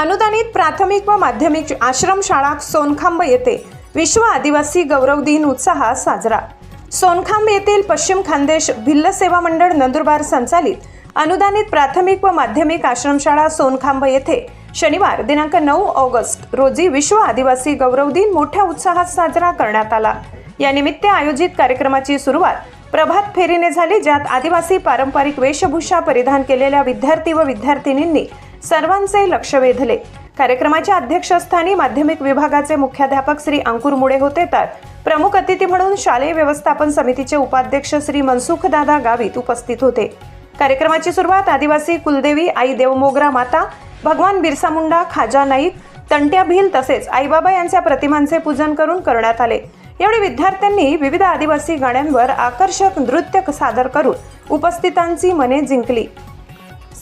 अनुदानित प्राथमिक व माध्यमिक आश्रमशाळा सोनखांब येथे विश्व आदिवासी गौरव दिन उत्साहात साजरा. सोनखांब येथील पश्चिम खानदेश भिल्ल सेवा मंडळ नंदुरबार संचालित अनुदानित प्राथमिक व माध्यमिक आश्रमशाळा सोनखांब येथे शनिवार दिनांक नऊ ऑगस्ट रोजी विश्व आदिवासी गौरव दिन मोठ्या उत्साहात साजरा करण्यात आला. या निमित्त आयोजित कार्यक्रमाची सुरुवात प्रभात फेरीने झाली ज्यात आदिवासी पारंपरिक वेशभूषा परिधान केलेल्या विद्यार्थी व विद्यार्थिनींनी सर्वांचे लक्ष वेधले. कार्यक्रमाच्या अध्यक्षस्थानी माध्यमिक विभागाचे मुख्याध्यापक श्री अंकुर मुळे होते तर प्रमुख अतिथी म्हणून शालेय व्यवस्थापन समितीचे उपाध्यक्ष श्री मनसुखदादा गावित उपस्थित होते. कार्यक्रमाची सुरुवात आदिवासी कुलदेवी आई देवमोगरा माता भगवान बिरसा मुंडा खाजा नाईक तंट्या भिल तसेच आईबाबा यांच्या प्रतिमांचे पूजन करून करण्यात आले. यावेळी विद्यार्थ्यांनी विविध आदिवासी गाण्यांवर आकर्षक नृत्य सादर करून उपस्थितांची मने जिंकली.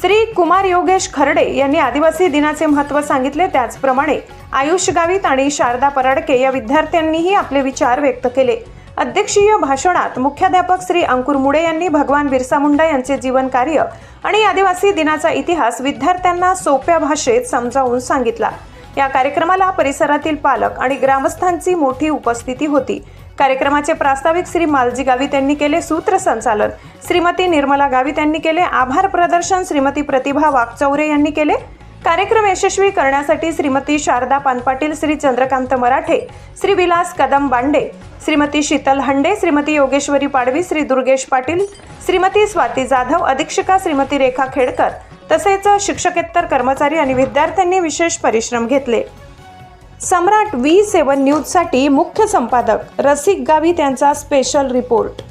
श्री कुमार योगेश खर्डे यांनी आदिवासी दिनाचे महत्त्व सांगितले. त्याचप्रमाणे आयुष गावित आणि शारदा पराडके या विद्यार्थ्यांनीही आपले विचार व्यक्त केले. अध्यक्षीय भाषणात मुख्याध्यापक श्री अंकुर मुळे यांनी भगवान बिरसा मुंडा यांचे जीवन कार्य आणि आदिवासी दिनाचा इतिहास विद्यार्थ्यांना सोप्या भाषेत समजावून सांगितला. या कार्यक्रमाला परिसरातील पालक आणि ग्रामस्थांची मोठी उपस्थिती होती. कार्यक्रमाचे प्रास्ताविक श्री मालजी गावित यांनी केले सूत्रसंचालन श्रीमती निर्मला गावित यांनी केले आभार प्रदर्शन. श्रीमती प्रतिभा वाकचौरे यांनी केले कार्यक्रम यशस्वी करण्यासाठी श्रीमती शारदा पानपाटील श्री चंद्रकांत मराठे श्री विलास कदम बांडे श्रीमती शीतल हंडे श्रीमती योगेश्वरी पाडवी श्री दुर्गेश पाटील श्रीमती स्वाती जाधव अधीक्षिका श्रीमती रेखा खेडकर तसेच शिक्षकेतर कर्मचारी आणि विद्यार्थ्यांनी विशेष परिश्रम घेतले. सम्राट व्ही सेवन न्यूजसाठी मुख्य संपादक रसिक गावी त्यांचा स्पेशल रिपोर्ट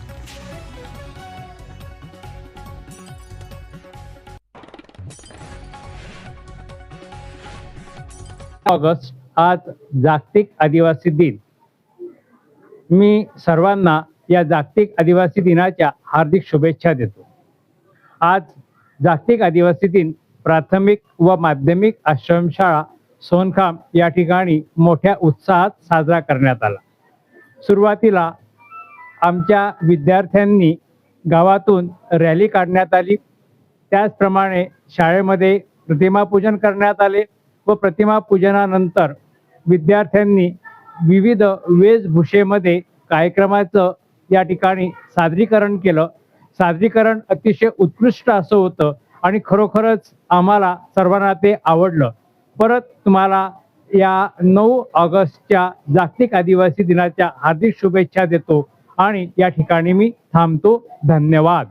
ऑगस्ट आज जागतिक आदिवासी दिन. मी सर्वांना या जागतिक आदिवासी दिनाच्या हार्दिक शुभेच्छा देतो. आज जागतिक आदिवासी दिन प्राथमिक व माध्यमिक आश्रमशाळा सोनखाम या ठिकाणी मोठ्या उत्साहात साजरा करण्यात आला. सुरुवातीला आमच्या विद्यार्थ्यांनी गावातून रॅली काढण्यात आली. त्याचप्रमाणे शाळेमध्ये प्रतिमापूजन करण्यात आले व प्रतिमापूजनानंतर विद्यार्थ्यांनी विविध वेशभूषेमध्ये कार्यक्रमाचं या ठिकाणी सादरीकरण केलं. सादरीकरण अतिशय उत्कृष्ट असं होतं आणि खरोखरच आम्हाला सर्वांना ते आवडलं. परत तुम्हाला या नऊ ऑगस्टच्या जागतिक आदिवासी दिनाच्या हार्दिक शुभेच्छा देतो आणि या ठिकाणी मी थांबतो. धन्यवाद.